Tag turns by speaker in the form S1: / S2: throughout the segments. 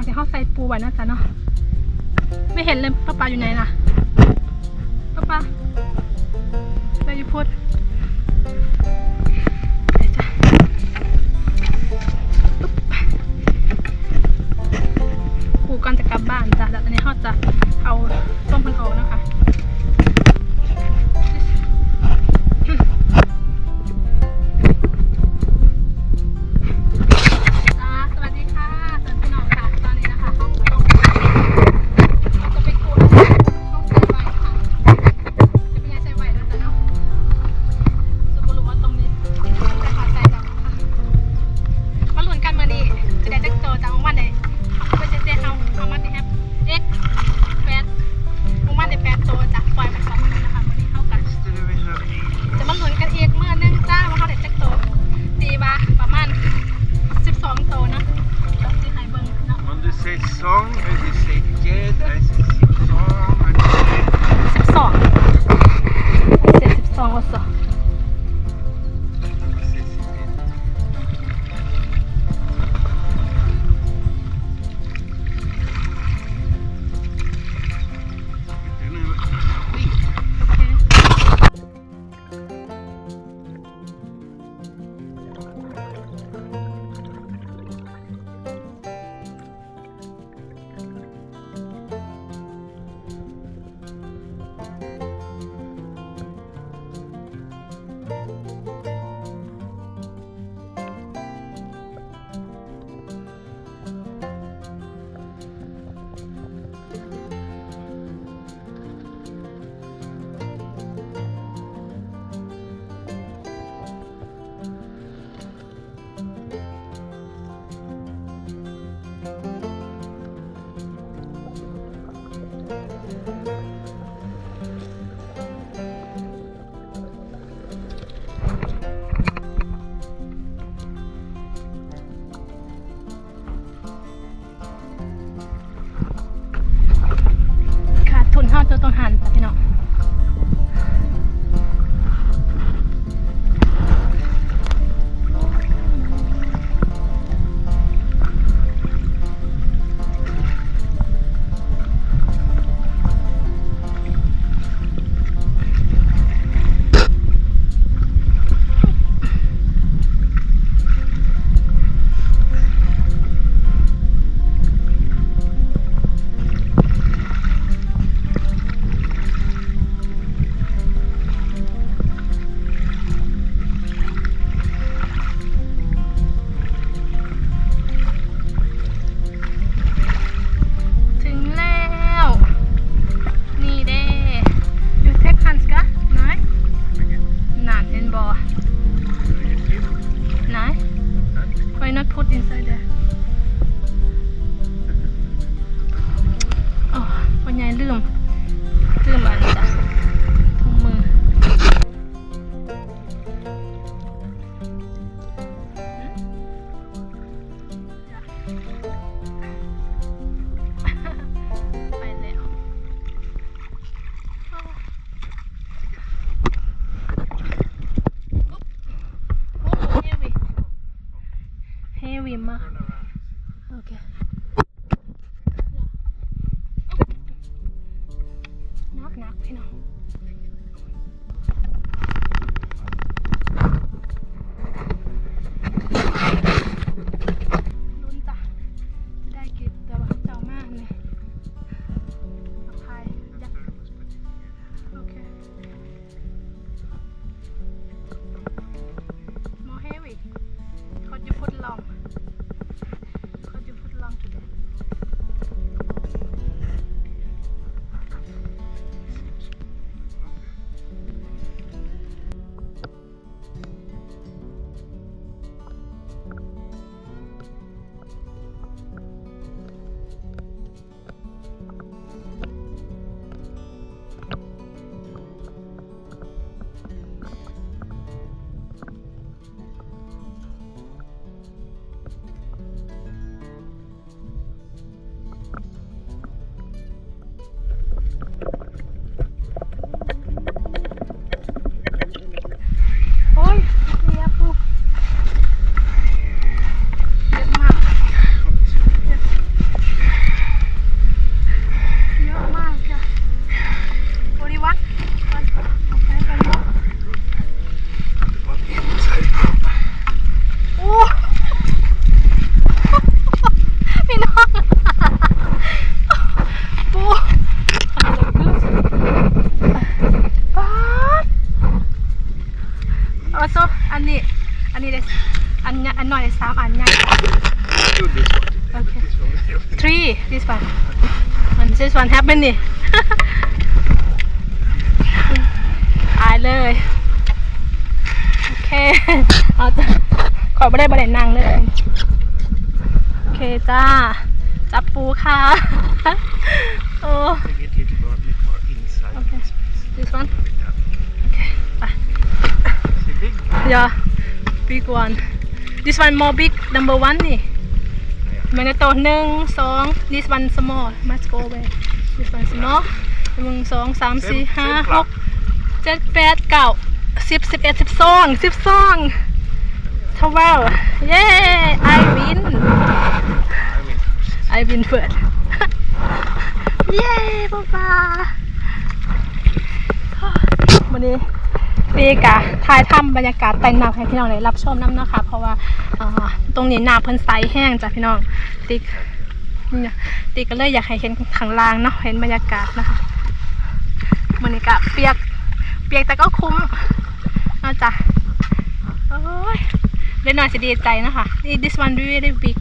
S1: วงที่เขาใส่ปูไว้นะจ๊ะเนาะไม่เห็นเลยป้าปาอยู่ไหนน่ะป้าปาไปอยู่พุทธปูก่อนจะกลับบ้านจ้ะแล้วตอนนี้เขาจะ
S2: song this one
S1: have many ตายเลย โอเค เอาจ้ะขอไม่ได้บริเวณนั่งเลย โอเคจ้า จับปูค่ะ โอ้
S2: get a little bit more inside.
S1: Okay. this one
S2: Like that.
S1: โอเคไป
S2: See, big.
S1: yeah big one this one more big number one นี่มันจะโตหนึ่งสอง this one small must go away this one small หนึ่งสองสามสี่ห้าหกเจ็ดแปดเก้าสิบสิบเอ็ดสิบสองสิบสองทวลเย้ I win
S2: I
S1: I win
S2: mean,
S1: first เย้ป๊าป๊าวันนี้ปีกะถ่ายทำบรรยากาศแต่งหน้าให้พี่น้องได้รับชมน้ำนะคะ เพราะว่าตรงนี้หน้าเพิ่นใสแห้งจ้ะพี่น้องติ๊ก นี่นะติ๊กก็เลยอยากให้เห็นข้างล่างเนาะเห็นบรรยากาศนะคะวันนี้กะเปียก เปียกแต่ก็คุ้มนะจ้ะโอ้ยเล่นหน่อยจะดีใจนะคะนี่ this one really big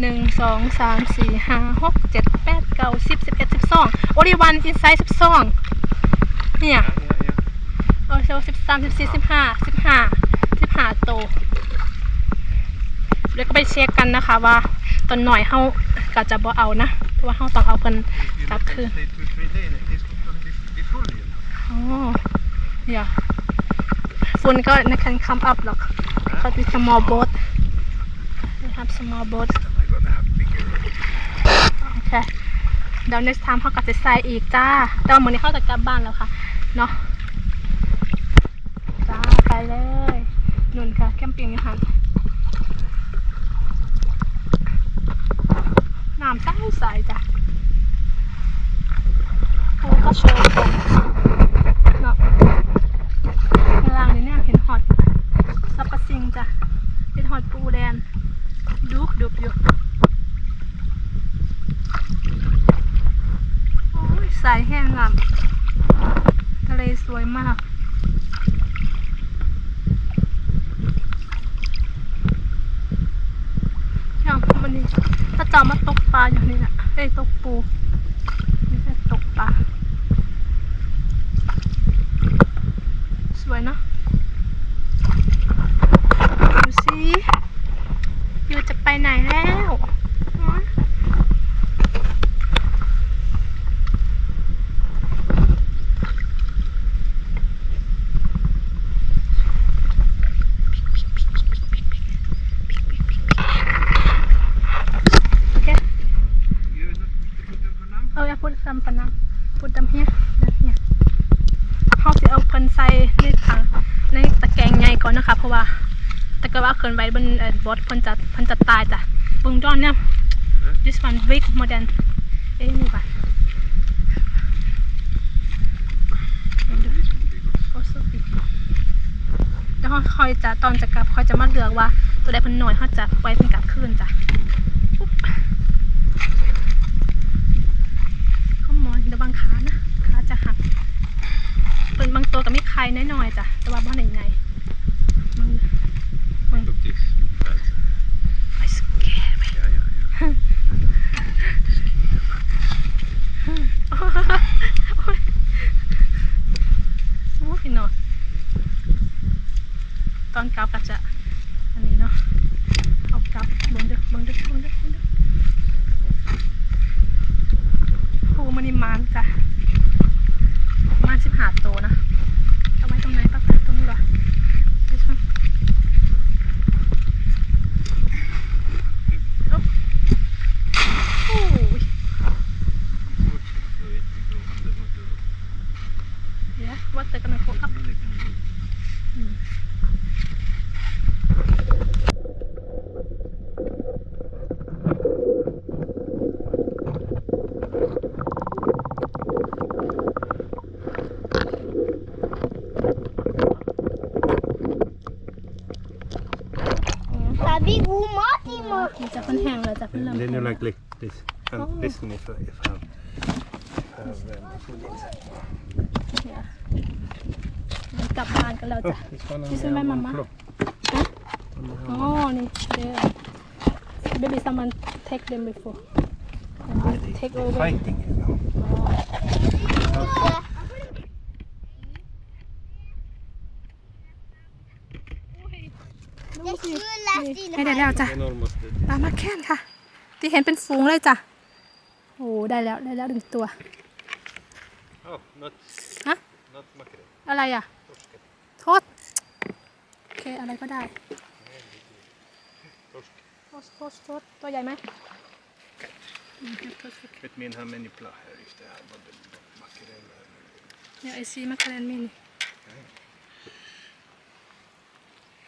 S1: หนึ่งสองสามสี่ห้าหกเจ็ดแปดเก้าสิบสิบเอ็ดสิบสองโอริวันอินไซด์สิบสองเนี่ยโอโซสิบสามสิบสี่สิบห้าสิบห้าสิบห้าโตเดี๋ยวก็ไปเช็คกันนะคะว่า ต้นหน่อยเขาก็จะบ่เอานะเพราะว่าเฮาต้องเอาเพิ่น
S2: กลับคืนโอ้เดี๋ยวฝ
S1: นก็ในคันคัมอัพหรอกเขาเป็น small boat
S2: นะครับ small boat
S1: โอเคเดี๋ยว next time เขาก็จะใส่อีกจ้าแต่ว่ามือนี้เขาจะกลับบ้านแล้วค่ะเนาะ จ้า ไปเลยนุ่นค่ะ แคมปิ้งอยู่หันน้ำใสใสจ้ะปูก็โชว์ตรงเนาะข้างล่างนี่เนี่ยเห็นฮอตซับปะซิง จ้ะเป็นหอดปูแดนดุกดุกอยู่โอ้ยสายแห้งลำทะเลสวยมากอย่างมันนี่ถ้าจอมาตกปลาอย่างนี้นะเอ้ยตกปูไม่ใช่ตกปลา สวยเนอะดูสิอยู่จะไปไหนแล้วฮะ Okay.
S2: You not put them for now?
S1: Oh, yeah, put some for now. Put them here. That here. เขาสิเอาเพิ่นใส่ในถังในตะแกรงใหญ่ก่อนนะคะ เพราะว่าถ้าเกิดว่าเกินไว้ บนเอ่อบอสเพิ่นจะเพิ่นจะตายจ้ะเบิ่งดอนเนี่ย this one big more than เอ้ยนี่ป่ะ
S2: This one big also.
S1: also big แล้วเขาคอยจะตอนจะกลับคอยจะมาเลือกว่า ตัวใดเพิ่นน้อยเขาจะไว้เพิ่นกลับคืนจ้ะปุ๊บเขามอยเดี๋ยวบางขานะขาจะหักเป็นบางตัวก็มีไข่น้อยๆจ้ะแต่ว่าบ้านไหนไงมึง li li um, oh. listen
S2: if, if I
S1: have, if I have um, if we get yeah. กลับบ้านกันแล้วจ้ะ Oh, this one on นี่ the ใช่ไหม other มา one
S3: ม่า floor. อ๋อ
S1: นี่เดี๋ยว baby someone take them before take over
S2: Fighting you know.
S1: ดูสิ ได้แล้วจ้ะ
S2: Enormous.
S1: ปลามาแค้นค่ะ ที่เห็นเป็นฝูงเลยจ้ะโอ้ได้แล้วได้แล้วหนึ่งตัว
S2: Oh, not,
S1: ฮะ
S2: not mackerel.
S1: อะไรอะโทษโอเคอะไรก็ได้
S2: Torsk.
S1: โทษโทษโทษตัวใหญ่ไหมอืมโทษ
S2: Vet min how many pla här if they have både mackerel and
S1: เนี่ยไอซีมาคาเรนมิน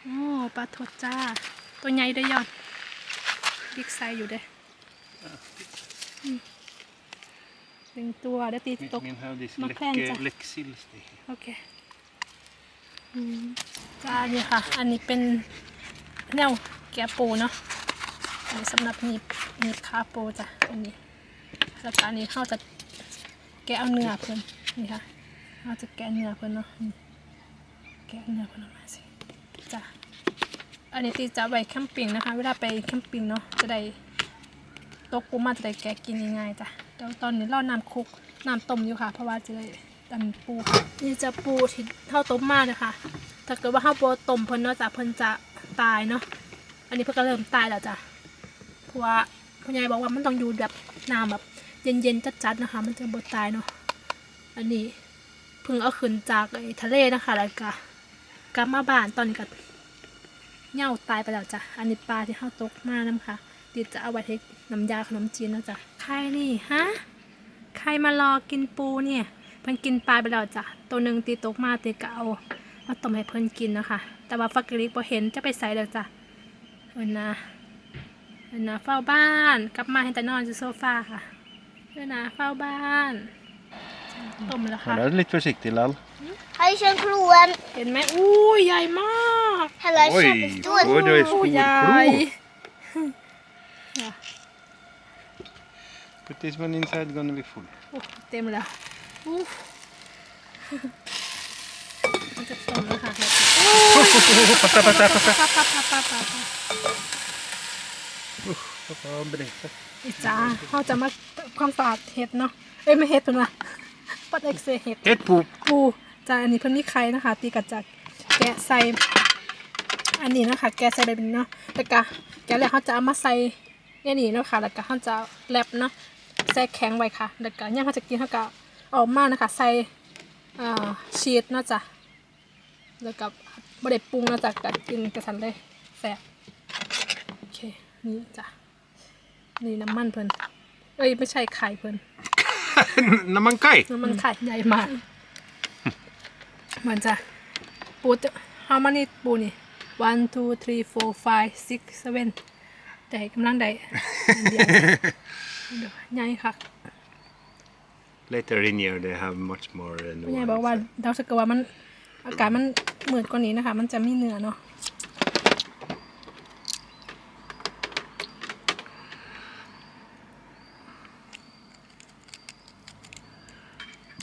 S1: โอ้ปลาทดจ้า ตัวใหญ่ได้ยอดบิ๊กไซส์อยู่เด้ อืมหนึ่งตัวเดี๋ยวตีตก
S2: Min have this
S1: Mackerel,
S2: läck,
S1: så.
S2: läcksill stay here.
S1: โอเคอืมจ้าเนี่ยค่ะ อันนี้เป็นแนวแกะปูเนาะ อันนี้สำหรับหนีบหนีบขาปูจ้ะ อันนี้ แล้วก็อันนี้เขาจะแกะเอาเนื้อเพิ่นนี่ค่ะเขาจะแกะเนื้อเพิ่นเนาะนี่แกะเนื้อเพิ่นออกมาสิจ้ะ อันนี้ตีจะเอาไว้แคมปิ้งนะคะ เวลาไปแคมปิ้งเนาะ จะได้ ตกปูมาจะได้แกะกินง่ายๆจ้ะเดี๋ยวตอนนี้รอน้ำคลุกน้ำต้มอยู่ค่ะ เพราะว่าจะได้ตันปูนี่จะปูที่เท่าต้มมาเลยค่ะถ้าเกิดว่าเท่าโบต้มเพิ่นเนาะจ้ะเพิ่นจะตายเนาะอันนี้เพิ่นก็เริ่มตายแล้วจ้ะเพราะว่าพ่อใหญ่บอกว่ามันต้องอยู่แบบน้ำแบบเย็นๆจัดๆนะคะ มันจะบดตายเนาะอันนี้เพิ่งเอาขึ้นจากไอ้ทะเลนะคะแล้วก็กลับมาบ้านตอนนี้ก็เหย่าตายไปแล้วจ้ะอันนี้ปลาที่เข้าตกมาน้ำค่ะ ติดจะเอาไว้ให้น้ำยาขนมจีนเนาะจ้ะใครนี่ฮะใครมารอกินปูเนี่ยเพิ่นกินปลาไปแล้วจ้ะตัวหนึ่งตีตกมาตีก็เอามาต้มให้เพิ่นกินนะคะ แต่ว่าฟักกะลิกพอเห็นจะไปใส่แล้วจ้ะเอินนะเอินนะเฝ้าบ้านกลับมาเห็นแต่นอนอยู่โซฟาค่ะเอินนะเฝ้าบ้านต้มแล้วค่ะ
S2: Men är lite försiktig Lall.
S3: Har du kört kloen?
S1: เห็นไหมอู้ใหญ่มาก
S3: Eller
S2: Oj,
S3: köpstor?
S2: oj, det är
S1: อู้
S2: stor
S1: ใหญ่
S2: klo. But this one inside gonna be full.
S1: โอ้เต็มแล้วอู้มันจะต้มแล้วค่ะ
S2: Passa, passa, passa.
S1: ปั๊บปั๊บปั๊บปั๊บปั๊บ
S2: Pappa har berättat.
S1: อีจ้าเขาจะมาความสะอาดเห็ดเนาะ เอ้ยไม่เห็ดตัวนะปัดเอ็กเซเห็ด
S2: Ett pop.
S1: ปูจ้าอันนี้เพิ่นมีไข่นะคะ ตีกัดจากแกะใส่ อันนี้นะคะ แกะใส่แบบนี้เนาะแล้วก็แกะแล้วเขาจะเอามาใส่ เนี่ยนี่เนาะค่ะแล้วก็เขาจะแรปเนาะใส่แข็งไว้ค่ะแล้วก็ย่างเขาจะกินเขาก็เอาออกมานะคะ ใส่อ่าชีสเนาะจ้ะแล้วก็บดเด็ดปรุงเนาะจ้ะก็กินกระสันเลยแซ่บโอเคนี่จ้ะนี่น้ำมันเพิ่นเอ้ยไม่ใช่ไข่เพิ่น
S2: Namankaj.
S1: น้ำมันไข่ใหญ่มากเหมือนจะปูจะ how many ปูนี่ one two three four five six seven แต่กำลังได้อันเดียวเดี๋ยวใหญ่ค่ะ
S2: Later in year they have much more. Uh,
S1: พ่อใหญ่บอกว่าดาวสกว่ามันอากาศมันเหมือนกว่านี้นะคะ มันจะไม่เหนือเนาะ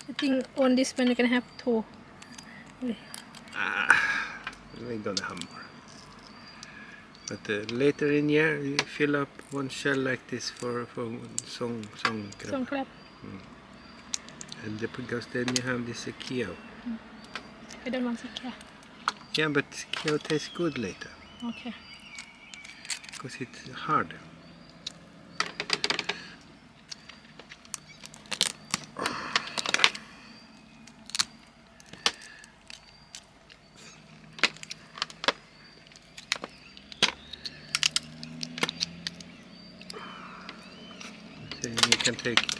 S1: I think on this one you can have two
S2: We gonna have more. But uh, later in year, you fill up one shell like this for, for song song crab.
S1: Song crab. Mm.
S2: And the, because then you have this uh, keel. Mm.
S1: I don't want keel.
S2: Yeah, but keel tastes good later.
S1: Okay.
S2: Because it's harder.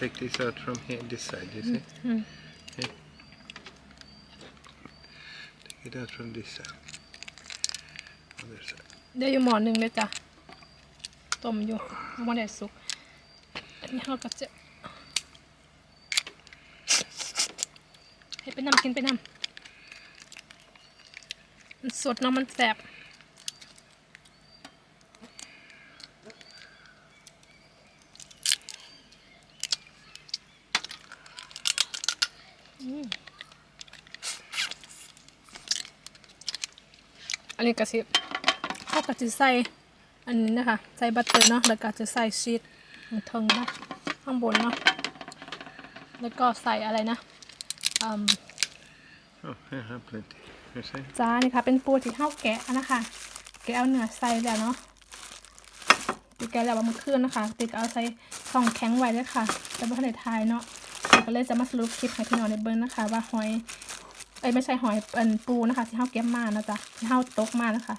S2: Take take this out from here, this side. You see?
S1: Mm.
S2: Yeah. Take it out from this side. Other side.
S1: ได้อยู่หมอหนึ่งเลยจ้ะ ต้มอยู่ยังไม่ได้สุก อันนี้เราก็จะ ให้ไปนำกินไปนำมันสดเนาะมันแสบอืมอั นนี้ก็สิเขาก็จะใส่อันอันนี้นะคะ ใส่บัตเตอร์เนาะแล้วก็จะใส่ชีสข้างเทิงนะข้างบนเนาะแล้วก็ใส่อะไรนะอืม
S2: Oh, jag har plenty. You see?
S1: จ้านี่ค่ะเป็นปูที่ข้าวแกะนะคะ แกะเอาเนื้อใส่แล้วเนาะตีแกะแล้วว่ามันขึ้นนะคะตีก็เอาใส่ช่องแข็งไว้เลยค่ะ แต่ว่าในไทยเนาะตีก็เลยจะมาสรุปคลิปให้พี่น้องได้เบิ้งนะคะ ว่าหอย เอ้ยไม่ใช่หอยเป็นปูนะคะที่ข้าวแกะมานะจ๊ะที่ข้าวตกมานะคะ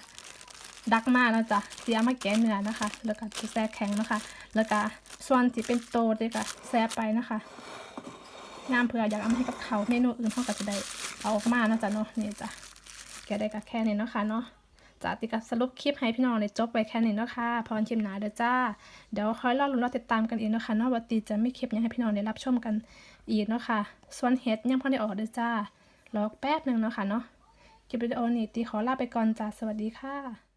S1: ดักมานะจ๊ะเสียมาแกะเนื้อนะคะ แล้วก็จะแซ่แข็งนะคะ แล้วก็ส่วนที่เป็นโตด้วยก็แซ่ไปนะคะงามเผื่ออยากเอามาให้กับเขาเมนูอื่นเขาก็จะได้เอาออกมานะจ๊ะเนาะนี่จ้ะแกได้ก็แค่นี้เนาะคะเนาะจะติดกับสรุปคลิปให้พี่น้องได้จบไปแค่นี้เนาะค่ะพรคลิปหนาเด้อจ้า เดี๋ยวคอยรอลุ้นรอติดตามกันอีกเนาะคะเนาะว่าตีจะไม่คลิปยังให้พี่น้องได้รับชมกันอีกเนาะค่ะส่วนเฮ็ดยังพอได้ออกเด้อจ้า รอแป๊บหนึ่งเนาะค่ะเนาะคลิปวิดีโอนี้ตีขอลาไปก่อนจ้าสวัสดีค่ะ